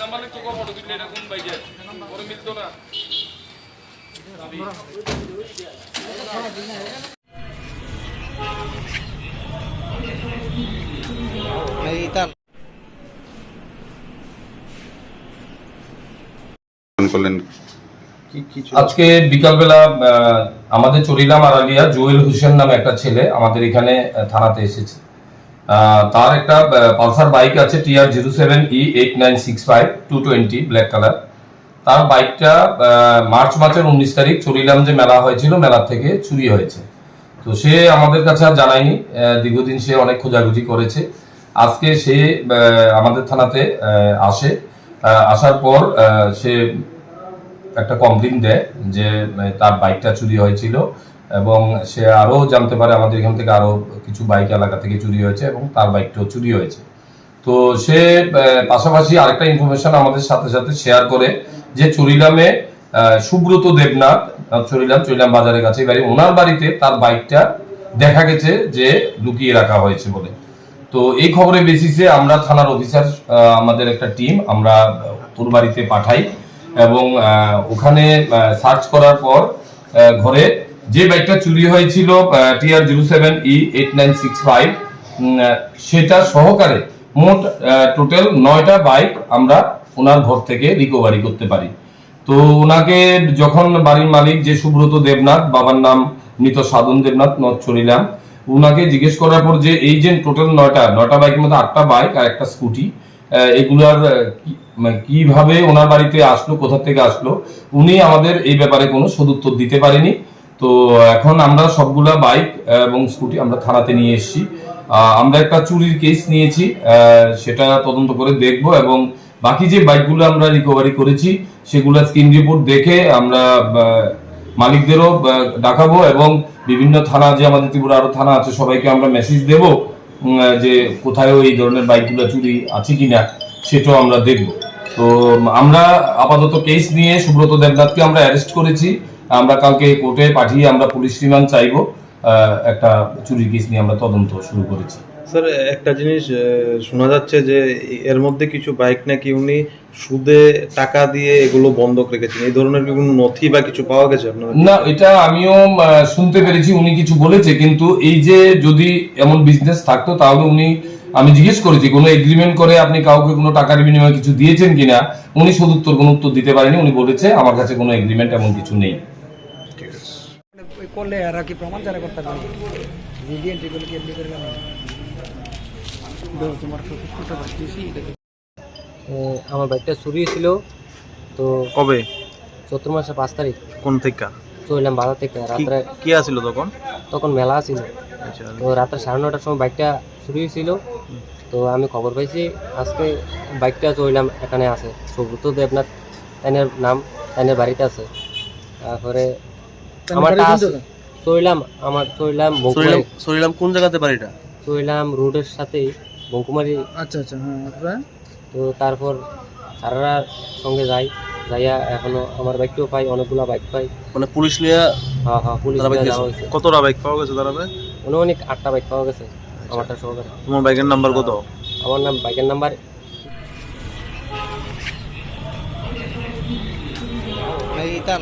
Number তো কো photo দিলে এটা কোন বাইকে করলেন? আজকে বিকালবেলা আমাদের চরিলাম আড়ালিয়া জুয়েল হোসেন নামে একটা ছেলে আমাদের এখানে থানাতে এসেছে। তার একটা পালসার বাইক আছে TR zero seven E eight nine six five two twenty black colour. তার বাইকটা মার্চ মাসের উনিশ তারিখ চরিলাম যে মেলা হয়েছিল মেলা থেকে চুরি হয়েছে। তো সে আমাদের কাছে আর জানায়নি আহ, দীর্ঘদিন সে অনেক খোঁজাখুঁজি করেছে। আজকে সে আমাদের থানাতে আসে। আসার পর সে একটা কমপ্লেন দেয় যে তার বাইকটা চুরি হয়েছিল এবং সে আরও জানতে পারে আমাদের এখান থেকে আরও কিছু বাইক এলাকা থেকে চুরি হয়েছে এবং তার বাইকটাও চুরি হয়েছে। তো সে পাশাপাশি আরেকটা ইনফরমেশন আমাদের সাথে সাথে শেয়ার করে যে চুরিলামে সুব্রত দেবনাথ চুরিলাম চুরিলাম বাজারের কাছে বাড়ি, ওনার বাড়িতে তার বাইকটা দেখা গেছে যে লুকিয়ে রাখা হয়েছে বলে। তো এই খবরের বেসিসে আমরা থানার অফিসার আমাদের একটা টিম আমরা তোর বাড়িতে পাঠাই এবং ওখানে সার্চ করার পর ঘরে যে বাইকটা চুরি হয়েছিল TR zero seven E eight nine six five সেটা সহকারে মোট টোটাল নয়টা বাইক আমরা ওনার ঘর থেকে রিকভারি করতে পারি। তো ওনাকে যখন বাড়ির মালিক যে সুব্রত দেবনাথ, বাবার নাম মৃত সাধন দেবনাথ নথ চড়িলাম ওনাকে জিজ্ঞেস করার পর যে এই যে টোটাল নয়টা নয়টা বাইকের মধ্যে আটটা বাইক আর একটা স্কুটি এগুলার মানে কীভাবে ওনার বাড়িতে আসলো, কোথা থেকে আসলো, উনি আমাদের এই ব্যাপারে কোনো সদুত্তর দিতে পারেনি। তো এখন আমরা সবগুলা বাইক এবং স্কুটি আমরা থানাতে নিয়ে এসেছি। আমরা একটা চুরির কেস নিয়েছি সেটা তদন্ত করে দেখব এবং বাকি যে বাইকগুলো আমরা রিকভারি করেছি, সেগুলো স্ক্রিন রিপোর্ট দেখে আমরা মালিকদেরও ডাকাবো এবং বিভিন্ন থানা যে আমাদের ত্রিপুরা আরও থানা আছে, সবাইকে আমরা মেসেজ দেব যে কোথায় এই ধরনের বাইকগুলো চুরি আছে কি না সেটাও আমরা দেখব। তো আমরা আপাতত কেস নিয়ে সুব্রত দেবনাথকে আমরা অ্যারেস্ট করেছি। আমরা কালকে কোর্টে পাঠিয়ে আমরা পুলিশ রিমান্ড চাইব একটা চুরির কেস নিয়ে আমরা তদন্ত শুরু করেছি। স্যার একটা জিনিস শোনা যাচ্ছে যে এর মধ্যে কিছু বাইক নাকি উনি সুদে টাকা দিয়ে এগুলো বন্ধক রেখেছেন। এই ধরনের কি কোনো নথি বা কিছু পাওয়া গেছে আপনার না এটা আমিও শুনতে পেরেছি উনি কিছু বলেছে কিন্তু এই যে যদি এমন বিজনেস থাকতো তাহলে উনি আমি জিজ্ঞেস করেছি কোনো এগ্রিমেন্ট করে আপনি কাউকে কোনো টাকার বিনিময়ে কিছু দিয়েছেন কিনা? উনি সদুত্তর কোনো উত্তর দিতে পারেনি উনি বলেছে আমার কাছে কোনো এগ্রিমেন্ট এমন কিছু নেই। ঠিক আছে। ওই করলে আর কি প্রমাণ যারা করতে পারবে? যদি এন্ট্রি করলে কি এন্ট্রি করবে আমার বাইকটা চুরি ছিল তো কবে? চতুর মাসের পাঁচ তারিখ। কোন থেকে? চললাম বাজার থেকে রাত্রে কি আছিল তখন? তখন মেলা ছিল আচ্ছা। তো রাত্রে সাড়ে নটার সময় বাইকটা চুরি হয়েছিল। তো আমি খবর পাইছি আজকে বাইকটা চললাম এখানে আছে। সুব্রত দেবনাথ তাইনের নাম তাইনের বাড়িতে আছে। তারপরে আমার চললাম আমার চললাম শরীরাম কোন জায়গাতে বাড়িটা? চললাম রোডের সাথেই। বঙ্কুমারি আচ্ছা আচ্ছা হ্যাঁ তারপরে তো তারপর সারার সঙ্গে যাই যাইয়া এখনও আমার বাইকটাও পাই অনেকগুলো বাইক পাই। মানে পুলিশ নিয়ে হ্যাঁ হ্যাঁ পুলিশ বাইক নিয়ে যাওয়া হয়েছে। কতটা বাইক পাওয়া গেছে দাঁড়াবে অনেক আটটা বাইক পাওয়া গেছে আমারটা সহকারে। তোমার বাইকের নাম্বার কত? আমার নাম বাইকের নাম্বার।